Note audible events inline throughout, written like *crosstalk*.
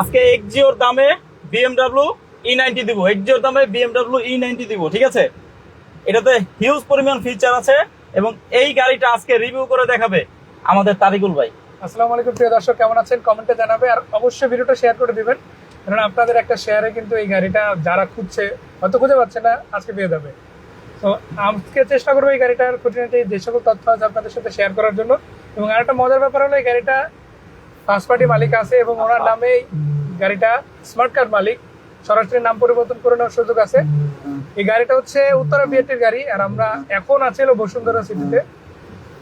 আজকে এক্সিওর দামে বিএমডাব্লিউ ই নাইনটি দিব। এক্সিওর দামে বিএমডাব্লিউ ই নাইনটি দিব, ঠিক আছে? এটাতে হিউজ পরিমাণ ফিচার আছে এবং এই গাড়িটা আজকে রিভিউ করে দেখাবে আমাদের তারিকুল ভাই। আসসালামু আলাইকুম, প্রিয় দর্শক, কেমন আছেন? কমেন্টে জানাবে আর অবশ্যই ভিডিওটা শেয়ার করে দিবেন। কারণ আপনাদের একটা শেয়ারে কিন্তু এই গাড়িটা যারা খুঁজছে হয়তো খুঁজে পাচ্ছে না, আজকে পেয়ে যাবে। তো আজকে চেষ্টা করব এই গাড়িটার খুঁটিনাটি যে সকল তথ্য আছে আপনাদের সাথে শেয়ার করার জন্য। এবং আরেকটা মজার ব্যাপার হলো, এই গাড়িটা ফার্স্ট পার্টি মালিক আছে এবং ওনার নামে গাড়িটা স্মার্ট কার্ড মালিক। সরাসরি নাম পরিবর্তন করে নেওয়ার সুযোগ আছে। এই গাড়িটা হচ্ছে উত্তরা বিএটির গাড়ি আর আমরা এখন আছি হলো বসুন্ধরা সিটিতে।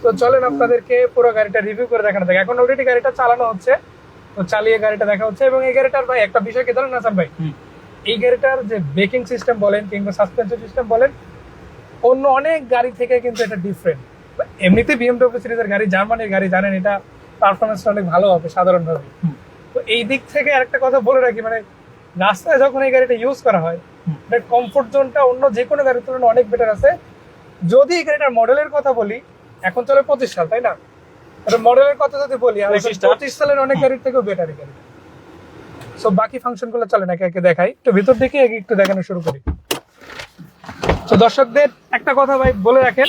তো চলেন আপনাদেরকে পুরো গাড়িটা রিভিউ করে দেখানো থাকে এখন অলরেডি গাড়িটা চালানো হচ্ছে। তো চালিয়ে গাড়িটা দেখা হচ্ছে এবং এই গাড়িটার ভাই একটা বিষয় কি জানেন না স্যার ভাই? এই গাড়িটার যে ব্রেকিং সিস্টেম বলেন কিংবা সাসপেনশন সিস্টেম বলেন অন্য অনেক গাড়ি থেকে কিন্তু এটা ডিফারেন্ট এমনিতে বিএমডব্লিউ সিরিজের গাড়ি জার্মানির গাড়ি জানেন এটা পারফরমেন্সটা অনেক ভালো হবে সাধারণভাবে। তো এই দিক থেকে আরেকটা কথা বলে রাখি মানে রাস্তায় যখন এই গাড়িটা ইউজ করা হয় এটার কমফোর্ট জোনটা অন্য যে কোনো গাড়ির তুলনায় অনেক বেটার আছে। যদি এই গাড়িটার মডেলের কথা বলি এখন চলে পঁচিশ সাল তাই না? মডেলের কথা যদি বলি আর 25 টা। পঁচিশ সালের অনেক গাড়ির থেকেও বেটার এই গাড়ি সো বাকি ফাংশনগুলো চলে একে একে দেখাই। একটু ভিতর দিকে একে একটু দেখানো শুরু করি। তো দর্শকদের একটা কথা ভাই বলে রাখেন।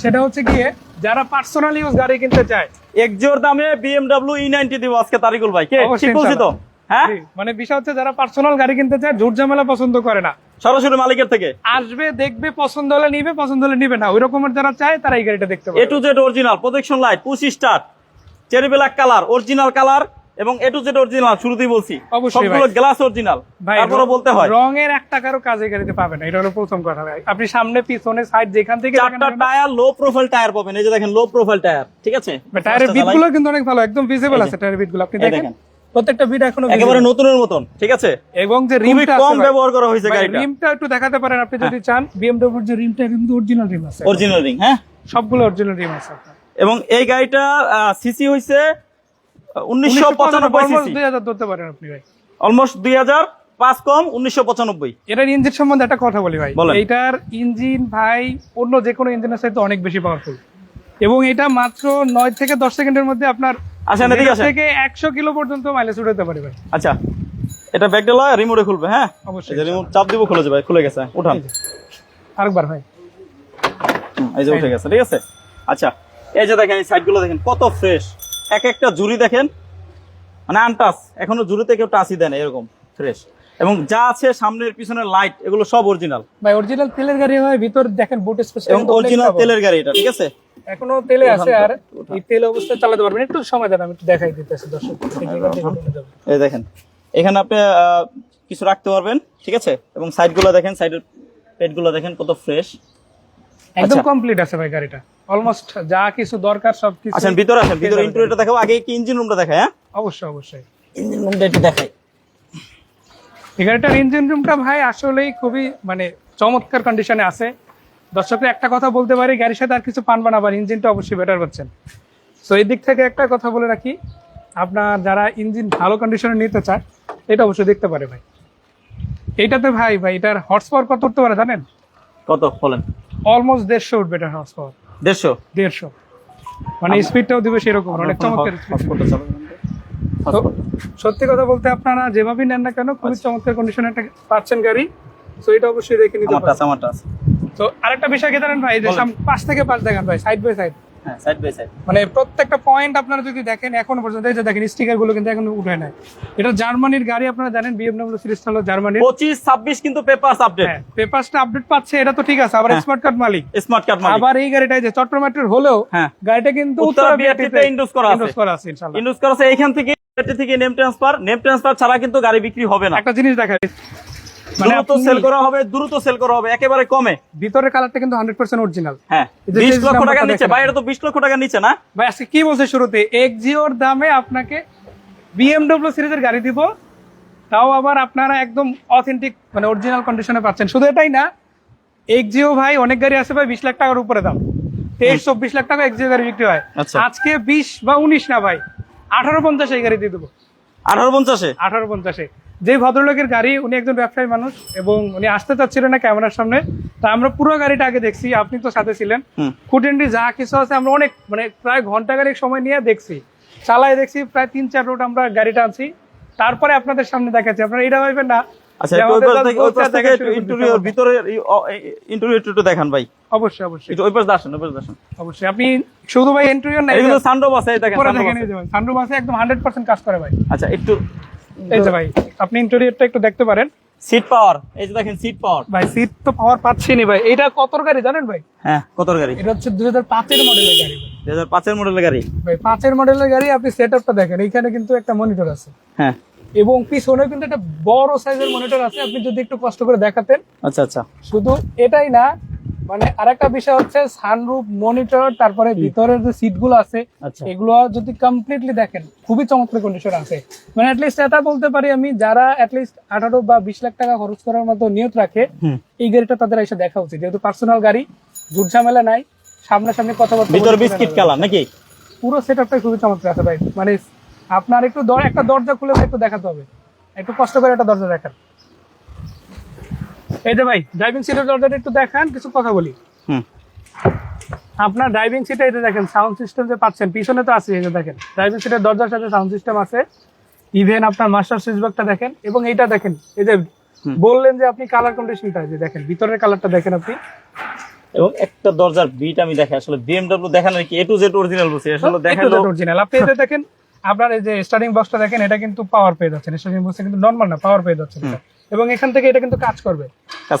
সেটা হচ্ছে গিয়ে যারা পার্সোনাল ইউজ গাড়ি কিনতে চায়। এক জোর দামে বিএমডাব্লিউ ই নাইনটি দিব আজকে তারিকুল ভাই। কে? ঠিক বলছি তো? হ্যাঁ? মানে বিষয় হচ্ছে যারা পার্সোনাল গাড়ি কিনতে চায় ঝুট ঝামেলা পছন্দ করে না। সরাসরি মালিকের থেকে? আসবে দেখবে পছন্দ হলে নিবে পছন্দ হলে নিবে না। ওই রকমের যারা চায় তারা এই গাড়িটা দেখতে পাবে A to Z original protection light push start cherry black colour original colour এবং এ টু জেড অরিজিনাল শুরুতেই বলছি। সবগুলো গ্লাস অরিজিনাল তারপরে বলতে হয়। রঙের এক টাকারও কাজে গাড়িতে পাবে না এটা হলো প্রথম কথা ভাই। আপনি সামনে পিছনে সাইড যেখান থেকে চারটা টায়ার লো প্রোফাইল টায়ার পাবেন। এই যে দেখেন লো প্রোফাইল টায়ার ঠিক আছে? টায়ারের পাঁচটা বিটগুলো কিন্তু অনেক ভালো একদম ভিজিবল আছে টায়ারের বিটগুলো। আপনি দেখেন। প্রত্যেকটা বিট এখনও একেবারে। নতুনের মতন ঠিক আছে? এবং যে রিমটা কম ব্যবহার করা হয়েছে গাড়িটা। রিমটা একটু দেখাতে পারেন আপনি যদি চান। বিএমডব্লিউর যে রিমটা কিন্তু অরিজিনাল রিম আছে। অরিজিনাল রিং হ্যাঁ? সবগুলো অরিজিনাল রিম আছে এবং এই গাড়িটা সিসি হয়েছে উনিশশো পঁচানব্বই almost সিসি। 2000 ধরতে পারেন আপনি ভাই। অলমোস্ট দুই হাজার পাঁচ কম উনিশশো পঁচানব্বই। এটার ইঞ্জিন সম্বন্ধে একটা কথা বলি ভাই। বলেন। ইঞ্জিন ভাই অন্য যে কোনো ইঞ্জিনের সাথে অনেক বেশি পাওয়ারফুল এবং এটা মাত্র নয় থেকে দশ সেকেন্ডের মধ্যে আপনার আসেন, এদিকে zero আসেন। থেকে একশো কিলো পর্যন্ত মাইলেজ উঠাতে পারে ভাই। আচ্ছা এটা রিমোটে খুলবে হ্যাঁ? অবশ্যই। রিমোট চাপ দিব খুলে যাবে খুলে গেছে উঠান। আরেকবার ভাই। এই যে উঠে গেছে ঠিক আছে? আচ্ছা এই যে দেখেন এই সাইডগুলো দেখেন কত ফ্রেশ এক একটা জুড়ি দেখেন। মানে আনটাস এখনও জুড়িতে কেউ টাচই দেয় না এরকম ফ্রেশ এবং যা আছে সামনের পিছনের লাইট এগুলো সব অরিজিনাল ভাই অরিজিনাল তেলের গাড়ি হয় ভিতর দেখেন বুট স্পেস এবং অরিজিনাল তেলের গাড়ি এটা ঠিক আছে? এখনও তেলে আছে আর এই তেল অবস্থায় চালাতে পারবেন একটু সময় দেন আমি একটু দেখাই দিতেছি দর্শক। এই। এই দেখেন এখানে আপনি কিছু রাখতে পারবেন ঠিক আছে? এবং সাইডগুলো দেখেন সাইডের পেটগুলো দেখেন কত ফ্রেশ একদম আচ্ছা। কমপ্লিট আছে ভাই গাড়িটা। অলমোস্ট যা কিছু দরকার সব কিছু আসেন ভিতরে আসেন ভিতরে ইন্টারভিউটা দেখাবো। আগে কি ইঞ্জিন রুমটা দেখায় হ্যাঁ? অবশ্যই অবশ্যই। ইঞ্জিন রুমটা একটু দেখাই। এই গাড়িটার ইঞ্জিন রুমটা ভাই আসলেই খুবই মানে চমৎকার কন্ডিশনে আছে। দর্শকরা একটা কথা বলতে পারি গাড়ির সাথে আর কিছু পান বানাবার ইঞ্জিনটা অবশ্যই বেটার পাচ্ছেন। সো এই দিক থেকে একটা কথা বলে রাখি আপনার যারা ইঞ্জিন ভালো কন্ডিশনে নিতে চায় এটা অবশ্যই দেখতে পারে ভাই। এইটাতে ভাই ভাই এটার হর্স পাওয়ার কত উঠতে পারে জানেন? কত বলেন? অলমোস্ট দেড়শো উঠবে এটা হর্স পাওয়ার দেড়শো? দেড়শো। মানে স্পিডটাও দিবে সেরকম অনেক চমৎকার। হটস্পটটা চালু করেন তো। তো সত্যি কথা বলতে আপনারা যেভাবেই নেন না কেন খুবই চমৎকার কন্ডিশনে একটা পাচ্ছেন গাড়ি। তো এটা অবশ্যই দেখে নিতে আছে তো আরেকটা বিষয় কি জানেন ভাই যে পাশ থেকে পাশ দেখেন ভাই সাইড বাই সাইড হ্যাঁ সাইড বাই সাইড মানে প্রত্যেকটা পয়েন্ট আপনারা যদি দেখেন এখনও পর্যন্ত এই যে দেখেন স্টিকারগুলো কিন্তু এখন উঠে নাই। এটা জার্মানির গাড়ি আপনারা জানেন বিএমডব্লিউ সিরিজটা হলো জার্মানির। পঁচিশ ছাব্বিশ কিন্তু পেপার আপডেট হ্যাঁ পেপারসটা আপডেট পাচ্ছে এটা তো ঠিক আছে আবার হ্যাঁ। স্মার্ট কার্ড মালিক। স্মার্ট কার্ড মালিক। আবার এই গাড়িটা যে চট্টগ্রামের হলেও হ্যাঁ। গাড়িটা কিন্তু উত্তরা বিআরটিতে ইন্ডোজ করা আছে। ইন্ডোজ করা আছে ইনশাআল্লাহ। ইন্ডুস করা আছে এইখান থেকে থেকে নেম ট্রান্সফার নেম ট্রান্সফার ছাড়া কিন্তু গাড়ি বিক্রি হবে না। একটা জিনিস দেখা মানে দ্রুত সেল করা হবে দ্রুত সেল করা হবে একেবারে কমে। ভিতরের কালারটা কিন্তু হান্ড্রেড পার্সেন্ট অরিজিনাল হ্যাঁ এই যে বিশ যে লক্ষ নাম্বারটা নিচে ভাই এটা তো বিশ লক্ষ টাকার নিচে না? ভাই আজকে কি বলছে শুরুতে? এক্সিওর দামে আপনাকে বিএমডব্লিউ সিরিজের গাড়ি দিব। তাও আবার আপনারা একদম অথেন্টিক মানে অরিজিনাল কন্ডিশনে পাচ্ছেন। শুধু এটাই না এক্সিও ভাই অনেক গাড়ি আছে ভাই বিশ লাখ টাকার উপরে দাম। তেইশ চব্বিশ লাখ টাকা এক্সিও গাড়ি বিক্রি হয়। আচ্ছা। আজকে বিশ বা উনিশ না ভাই আঠারো পঞ্চাশ এই গাড়ি দিয়ে দেবো। আঠারো পঞ্চাশে? আঠারো পঞ্চাশে। যে ভদ্রলোকের গাড়ি উনি একজন ব্যবসায়ী মানুষ এবং উনি আসতে চাচ্ছিলেন না ক্যামেরার সামনে। তা আমরা পুরো গাড়িটা আগে দেখছি আপনি তো সাথে ছিলেন। হুম। যা কিছু আছে আমরা অনেক মানে প্রায় ঘণ্টা সময় নিয়ে দেখছি। চালাই দেখছি প্রায় তিন চার রোড আমরা গাড়িটা আনছি। তারপরে আপনাদের সামনে দেখাচ্ছি। আপনারা এটা ভাববেন না আচ্ছা দেখান ভাই। অবশ্যই অবশ্যই। একটু ওই পাশ আসেন ওই পাশ আসেন। অবশ্যই আপনি শুধু ভাই না আছে দেখেন আছে। একদম হান্ড্রেড পার্সেন্ট কাজ করে ভাই। আচ্ছা একটু এই যে ভাই আপনি ইন্টেরিয়রটা একটু দেখতে পারেন। সিট পাওয়ার এই যে দেখেন সিট পাওয়ার ভাই সিট তো পাওয়ার পাচ্ছি নি ভাই। এটা কত গাড়ি জানেন ভাই? হ্যাঁ কতর গাড়ি? এটা হচ্ছে দুই হাজার পাঁচের মডেলের গাড়ি ভাই। দুই হাজার পাঁচের মডেলের গাড়ি? ভাই পাঁচের মডেলের গাড়ি আপনি সেট আপটা দেখেন। এখানে কিন্তু একটা মনিটর আছে। হ্যাঁ। এবং পিছনে কিন্তু একটা বড় সাইজের মনিটর আছে। আপনি যদি একটু কষ্ট করে দেখাতেন আচ্ছা আচ্ছা। শুধু এটাই না মানে আরেকটা বিষয় হচ্ছে সানরুফ মনিটর তারপরে ভিতরের যে সিটগুলো আছে আচ্ছা। এগুলো যদি কমপ্লিটলি দেখেন খুবই চমৎকার কন্ডিশন আছে। মানে অ্যাটলিস্ট এটা বলতে পারি আমি যারা অ্যাটলিস্ট আঠারো বা বিশ লাখ টাকা খরচ করার মতো নিয়ত রাখে এই গাড়িটা তাদের এসে দেখা উচিত। যেহেতু পার্সোনাল গাড়ি ঝুট ঝামেলা নাই সামনাসামনি কথাবার্তা ভিতর বলতে বিস্কিট কালার নাকি? পুরো সেটআপটা খুবই চমৎকার আছে ভাই। মানে আপনার একটু একটা দরজা খুলে একটু দেখাতে হবে। একটু কষ্ট করে একটা দরজা দেখান। এই যে ভাই ড্রাইভিং সিটের দরজাটা একটু দেখান কিছু কথা বলি। হুম। আপনার ড্রাইভিং সিটে যে দেখেন সাউন্ড সিস্টেম যে পাচ্ছেন পিছনে তো আছে যে দেখেন ড্রাইভিং সিটের দরজার সাথে সাউন্ড সিস্টেম আছে। ইভেন আপনার মাস্টার সুইচবক্সটা দেখেন এবং এইটা দেখেন এই যে বললেন যে আপনি কালার কন্ডিশনটা যে দেখেন ভিতরের কালারটা দেখেন আপনি। এবং একটা দরজার বিট আমি দেখে আসলে বিএমডব্লিউ কি এ টু জেড অরিজিনাল বলছি আসলে দেখাল অরিজিনাল আপনি যে দেখেন আপনার এই যে স্টার্টিং বক্সটা দেখেন এটা কিন্তু পাওয়ার পেয়ে যাচ্ছে স্টার্টিং বক্সটা কিন্তু নর্মাল না পাওয়ার পেয়ে যাচ্ছে এটা। এবং এখান থেকে এটা কিন্তু কাজ করবে।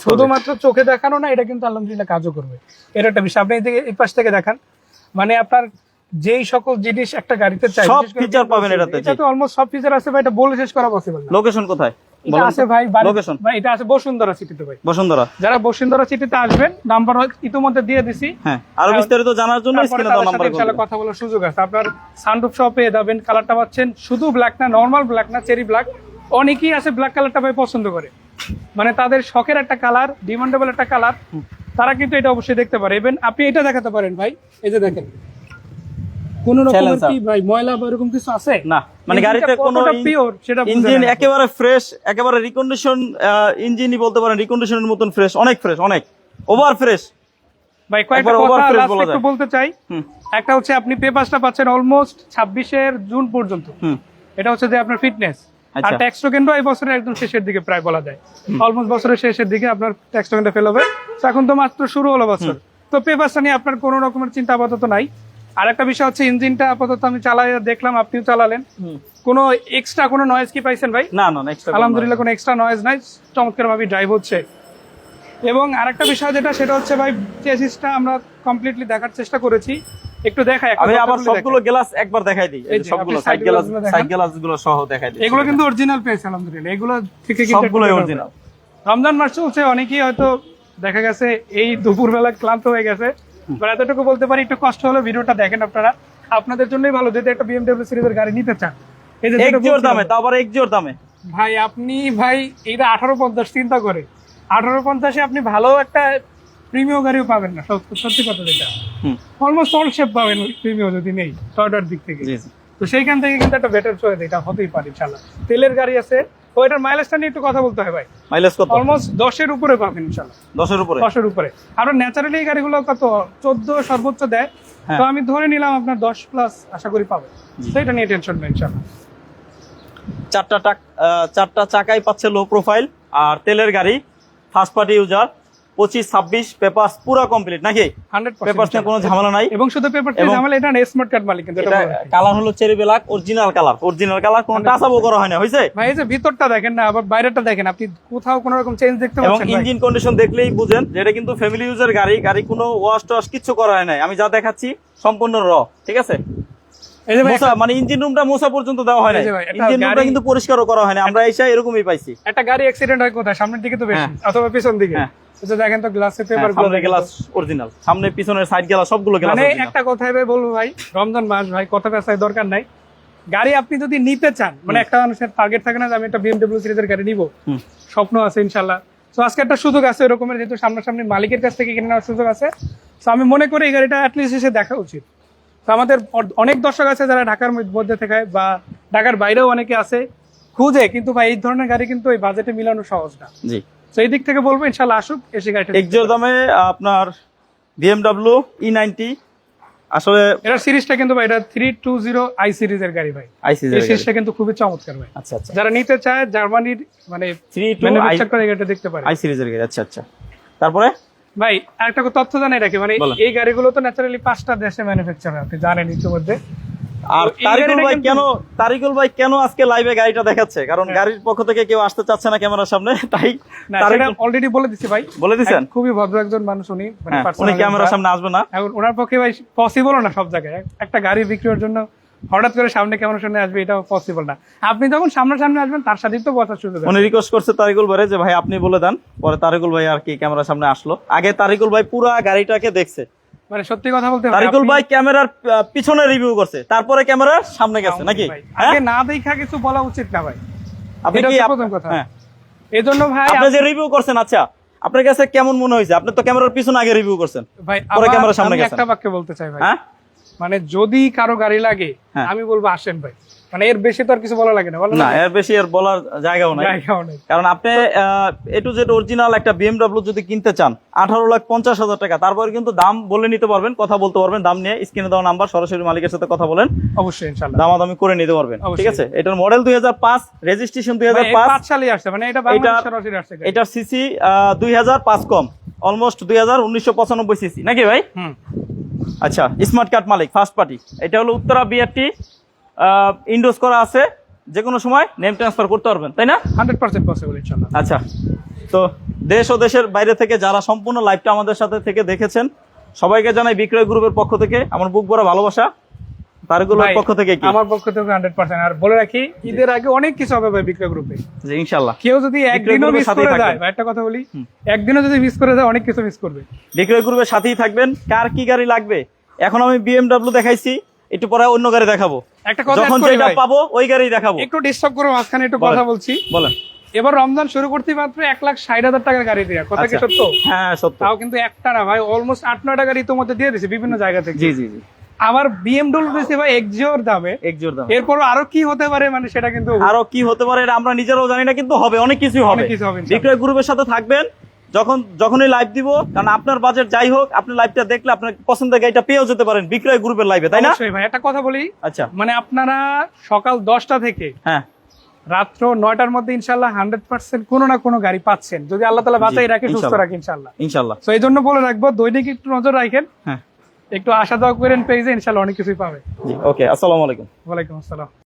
শুধুমাত্র চোখে দেখানো না এটা কিন্তু আলহামদুলিল্লাহ কাজও করবে। এর একটা বিষয় আপনি এই পাশ থেকে দেখান। মানে আপনার যেই সকল জিনিস একটা গাড়িতে চাই সব কিন্তু পাবেন এটাতে, এটাতে অলমোস্ট সব ফিচার আছে ভাই এটা বলে শেষ করা পসিবল না। লোকেশন কোথায়? এটা আছে ভাই লোকেশন ভাই এটা আছে বসুন্ধরা সিটিতে ভাই। বসুন্ধরা। যারা বসুন্ধরা সিটিতে আসবেন নাম্বার ইতিমধ্যে দিয়ে দিছি। হ্যাঁ আরও বিস্তারিত জানার জন্য স্ক্রিনে সাথে নাম্বারে ইনশাআল্লাহ কথা বলার সুযোগ আছে। আপনার সানরুফ শপে পেয়ে যাবেন কালারটা পাচ্ছেন শুধু ব্ল্যাক না নরমাল ব্ল্যাক না চেরি ব্ল্যাক অনেকেই আছে ব্ল্যাক কালারটা ভাই পছন্দ করে। মানে তাদের শখের একটা কালার ডিমান্ডেবল একটা কালার তারা কিন্তু এটা অবশ্যই দেখতে পারে। ইভেন আপনি এটা দেখাতে পারেন ভাই এই যে দেখেন। কোন রকমের কি ভাই ময়লা বা এরকম কিছু আছে? না মানে গাড়িতে সেটা ইঞ্জিন। একেবারে ফ্রেশ একেবারে রিকন্ডিশন ইঞ্জিনই বলতে পারেন রিকন্ডিশনের মতন ফ্রেশ অনেক ফ্রেশ অনেক। ওভার ফ্রেশ ভাই কয়েকটা একবার কথা overfresh last বলা একটু বলতে চাই। একটা হচ্ছে আপনি পেপারসটা পাচ্ছেন অলমোস্ট ছাব্বিশের জুন পর্যন্ত। এটা হচ্ছে যে আপনার ফিটনেস আর আচ্ছা। ট্যাক্স টোকেনটা এই বছরের একদম শেষের দিকে প্রায় বলা যায়। অলমোস্ট বছরের শেষের দিকে আপনার ট্যাক্স টোকেনটা ফেল হবে। তো এখন তো মাত্র শুরু হলো বছর। তো পেপারসটা নিয়ে আপনার কোনো রকমের চিন্তা আপাতত নাই। আর একটা বিষয় হচ্ছে ইঞ্জিনটা আপাতত আমি চালাই দেখলাম আপনিও চালালেন। কোনো এক্সট্রা কোনো নয়েজ কি পাইছেন ভাই? না না আলহামদুলিল্লাহ কোনো এক্সট্রা নয়েজ নাই। চমৎকার ভাবে ড্রাইভ হচ্ছে। এবং আরেকটা বিষয় যেটা সেটা হচ্ছে ভাই চেসিসটা আমরা কমপ্লিটলি দেখার চেষ্টা করেছি। একটু দেখাই আমি আবার সবগুলো গ্লাস একবার দেখাই দিই। সবগুলো সাইড গ্লাস। সাইড গ্লাসগুলো সহ দেখাই দিই এগুলো কিন্তু অরিজিনাল পেয়েছে আলহামদুলিল্লাহ। এগুলো থেকে কিন্তু সবগুলোই একটা অরিজিনাল রমজান মাস চলছে অনেকেই হয়তো দেখা গেছে এই দুপুরবেলা ক্লান্ত হয়ে গেছে। বাট এতটুকু বলতে পারি একটু কষ্ট হলে ভিডিওটা দেখেন আপনারা। আপনাদের জন্যই ভালো যদি একটা বিএমডব্লিউ সিরিজের গাড়ি নিতে চান। এই যে এক জোর দামে তাও আবার এক জোর দামে। ভাই আপনি ভাই এটা আঠারো পঞ্চাশ চিন্তা করে। আঠারো পঞ্চাশে আপনি ভালো একটা প্রিমিয় গাড়িও পাবেন না সত্যি কথা যেটা। অলমোস্ট অল শেপ পাবেন প্রিমিয় যদি নেই টয়টার দিক থেকে। তো সেইখান থেকে কিন্তু একটা বেটার চয়েস এটা হতেই পারে ইনশাল্লাহ তেলের গাড়ি আছে। এটার মাইলেজটা নিয়ে একটু কথা বলতে হয় ভাই। মাইলেজ কত? অলমোস্ট দশের উপরে পাবেন ইনশাল্লাহ দশের উপরে? দশের উপরে। ন্যাচারালি এই গাড়িগুলো কত? চোদ্দ সর্বোচ্চ দেয়। হ্যাঁ। তো আমি ধরে নিলাম আপনার দশ প্লাস আশা করি পাবেন। তো এটা নিয়ে টেনশন নেই ইনশাল্লাহ চারটা চাকাই পাচ্ছে লো প্রোফাইল আর তেলের গাড়ি ফার্স্ট পার্টি ইউজার পঁচিশ ছাব্বিশ পেপার পুরো কমপ্লিট নাকি? হান্ড্রেড পেপার কোনো ঝামেলা নাই। এবং শুধু পেপার ঝামেলা এটা স্মার্ট কার্ড মালিক কিন্তু। কালার হলো cherry black original colour original colour কোনো টাচ আপও করা হয় না হয়েছে ভাই এই যে ভিতরটা দেখেন না আবার বাইরেটা দেখেন আপনি কোথাও কোনো রকম চেঞ্জ দেখতে এবং পাচ্ছেন ভাই? ইঞ্জিন কন্ডিশন দেখলেই বুঝেন যে এটা কিন্তু ফ্যামিলি ইউজার গাড়ি গাড়ি কোনো ওয়াশ টোয়াশ কিছু করা হয় নাই। আমি যা দেখাচ্ছি সম্পূর্ণ র ঠিক আছে? মানে ইঞ্জিন রুমটা মোছা পর্যন্ত দেওয়া হয় না এই যে ভাই, একটা ইঞ্জিন রুমটা গাড়ি- কিন্তু পরিষ্কারও করা হয় না আমরা এসে এরকমই পাইছি। একটা গাড়ি অ্যাক্সিডেন্ট হয় কোথায়? সামনের দিকে তো বেশি। হ্যাঁ। অথবা পিছন দিকে। এই যে দেখেন তো গ্লাসে পেপার সামনে গ্লাস অরিজিনাল সামনে পিছনের সাইড গ্লাস সবগুলো গ্লাস মানে একটা কথাই ভাই বলব ভাই রমজান মাস ভাই কথা দরকার নাই। গাড়ি আপনি যদি নিতে চান মানে একটা মানুষের টার্গেট থাকে না যে আমি একটা বিএমডব্লিউ সিরিজের গাড়ি নিব। স্বপ্ন আছে ইনশাল্লাহ। তো আজকে একটা সুযোগ আছে এরকমের যেহেতু সামনাসামনি মালিকের কাছ থেকে কিনে নেওয়ার সুযোগ আছে। তো আমি মনে করি এই গাড়িটা অ্যাটলিস্ট এসে দেখা উচিত। তো আমাদের অনেক দর্শক আছে যারা ঢাকার মধ্য- থেকে বা ঢাকার বাইরেও অনেকে আছে খুঁজে কিন্তু ভাই এই ধরনের গাড়ি কিন্তু ওই বাজেটে মিলানো সহজ না। জি। তো এই দিক থেকে বলব ইনশাল্লাহ আসুক এসে গাড়িটা একজোর দামে আপনার বিএমডাব্লিউ ই নাইনটি আসলে এটা সিরিজটা কিন্তু ভাই এটা থ্রি টু জিরো আই সিরিজের গাড়ি ভাই। আইসি এই সিরিজটা কিন্তু খুবই চমৎকার ভাই। আচ্ছা আচ্ছা। যারা নিতে চায় জার্মানির মানে থ্রি টু ম্যানুফ্যাকচার করে এটা দেখতে পারে। আই সিরিজের গাড়ি আচ্ছা আচ্ছা। তারপরে? ভাই আরেকটা তথ্য জানাই রাখি মানে এই গাড়িগুলো তো ন্যাচারালি পাঁচটা দেশে ম্যানুফ্যাকচার হয় আপনি জানেন ইতিমধ্যে। আর তারিকুল ভাই কেন তারিকুল ভাই কেন আজকে লাইভে গাড়িটা দেখাচ্ছে? কারণ হ্যাঁ। গাড়ির পক্ষ থেকে কেউ আসতে চাচ্ছে না ক্যামেরার সামনে *laughs* তাই অলরেডি বলে দিচ্ছি ভাই। বলে দিছেন? খুবই ভদ্র একজন মানুষ উনি মানে হ্যাঁ, উনি ক্যামেরার সামনে আসবে না। এখন ওনার পক্ষে ভাই পসিবল না সব জায়গায়। একটা গাড়ি বিক্রির জন্য হঠাৎ করে সামনে ক্যামেরার সামনে আসবে এটাও পসিবল না। আপনি যখন সামনাসামনি আসবেন তার সাথেই তো বসার সুযোগ উনি রিকোয়েস্ট করছে তারিকুল ভাই যে ভাই আপনি বলে দেন। পরে তারিকুল ভাই আর কি ক্যামেরার সামনে আসলো। আগে তারিকুল ভাই পুরো গাড়িটাকে দেখছে। মানে সত্যি কথা বলতে তারিকুল ভাই ক্যামেরার পিছনে রিভিউ করছে। তারপরে ক্যামেরার সামনে গেছে নাকি? হ্যাঁ আগে না দেখা কিছু বলা উচিত না ভাই। আপনি এটা কি প্রথম কথা। হ্যাঁ। এই জন্য ভাই আপনি যে রিভিউ করছেন আচ্ছা আপনার কাছে কেমন মনে হয়েছে? আপনি তো ক্যামেরার পিছনে আগে রিভিউ করছেন। ভাই পরে ক্যামেরার সামনে গেছেন। একটা বাক্যে বলতে চাই ভাই। হ্যাঁ? মানে যদি কারও গাড়ি লাগে হ্যাঁ। আমি বলব আসেন ভাই। মানে এর বেশি তো আর কিছু বলা লাগে না না এর বেশি আর বলার জায়গাও নাই। কারণ আপনি এ টু জেড অরিজিনাল একটা বিএমডব্লিউ যদি কিনতে চান আঠারো লাখ পঞ্চাশ হাজার টাকা তারপরে কিন্তু দাম বলে নিতে পারবেন কথা বলতে পারবেন দাম নিয়ে স্ক্রিনে দেওয়া নাম্বার সরাসরি মালিকের সাথে কথা বলেন। অবশ্যই ইনশাল্লাহ। দামাদামি করে নিতে পারবেন ঠিক আছে? এটার মডেল দুই হাজার পাঁচ রেজিস্ট্রেশন দুই হাজার পাঁচ। সালে আসছে মানে এটা। এটার সিসি দুই হাজার পাঁচ কম অলমোস্ট দুই হাজার উনিশশো পঁচানব্বই সিসি নাকি ভাই? আচ্ছা স্মার্ট কার্ড মালিক ফার্স্ট পার্টি এটা হলো উত্তরা বিআরটি ইন্ডোজ করা আছে। যে কোনো সময় নেম ট্রান্সফার করতে পারবেন তাই না? হান্ড্রেড পার্সেন্ট পসিবল ইনশাল্লাহ আচ্ছা তো দেশ ও দেশের বাইরে থেকে যারা সম্পূর্ণ লাইভটা আমাদের সাথে থেকে দেখেছেন সবাইকে জানাই বিক্রয় গ্রুপের পক্ষ থেকে আমার বুক ভরা ভালোবাসা। তারগুলোর পক্ষ থেকে কি? আমার পক্ষ থেকে হান্ড্রেড পার্সেন্ট আর বলে রাখি ঈদের আগে অনেক কিছু হবে ভাই বিক্রয় গ্রুপে। যে ইনশাল্লাহ কেউ যদি একদিনও মিস করে থাকবেন। যায় ভাই একটা কথা বলি একদিনও যদি মিস করে যায় অনেক কিছু মিস করবে। বিক্রয় গ্রুপের সাথেই থাকবেন। কার কি গাড়ি লাগবে? এখন আমি বিএমডব্লিউ দেখাইছি একটু পরে অন্য গাড়ি দেখাবো। একটা কথা যখন যেটা পাবো ওই গাড়ি দেখাবো। একটু ডিস্টার্ব করে মাঝখানে একটু কথা বলছি। বলেন। এবার রমজান শুরু করতে মাত্র এক লাখ ষাট হাজার টাকার গাড়ি দেওয়া কথা কি আচ্ছা। সত্য? হ্যাঁ সত্য। তাও কিন্তু একটা না ভাই অলমোস্ট আট নয়টা গাড়ি তোমাদের দিয়ে দিছে বিভিন্ন জায়গা থেকে। জি জি জি। আবার বিএমডব্লিউ দিছে ভাই এক্সিওর দামে। একজোর দাম। এরপর আরও কি হতে পারে মানে সেটা কিন্তু আরও কি হতে পারে এটা আমরা নিজেরাও জানি না কিন্তু হবে অনেক কিছুই হবে। কিছু হবে বিক্রয় গ্রুপের সাথে থাকবেন যখন যখনই লাইভ দিব কারণ আপনার বাজেট যাই হোক আপনি লাইভটা দেখলে আপনার পছন্দের গাড়িটা পেয়েও যেতে পারেন বিক্রয় গ্রুপের লাইভে তাই না? ভাই একটা কথা বলি। আচ্ছা। মানে আপনারা সকাল দশটা থেকে হ্যাঁ। রাত্র নয়টার মধ্যে ইনশাল্লাহ হান্ড্রেড পার্সেন্ট কোনো না কোনো গাড়ি পাচ্ছেন। যদি আল্লাহ তালা বাঁচাই রাখে সুস্থ ইনশাল্লাহ। রাখে ইনশাল্লাহ ইনশাল্লাহ তো এই জন্য বলে রাখব দৈনিক একটু নজর রাখেন। হ্যাঁ। একটু আশা দাওয়া করেন পেজে ইনশাল্লাহ অনেক কিছুই পাবে। ওকে আসসালামু আলাইকুম। ওয়ালাইকুম আসসালাম।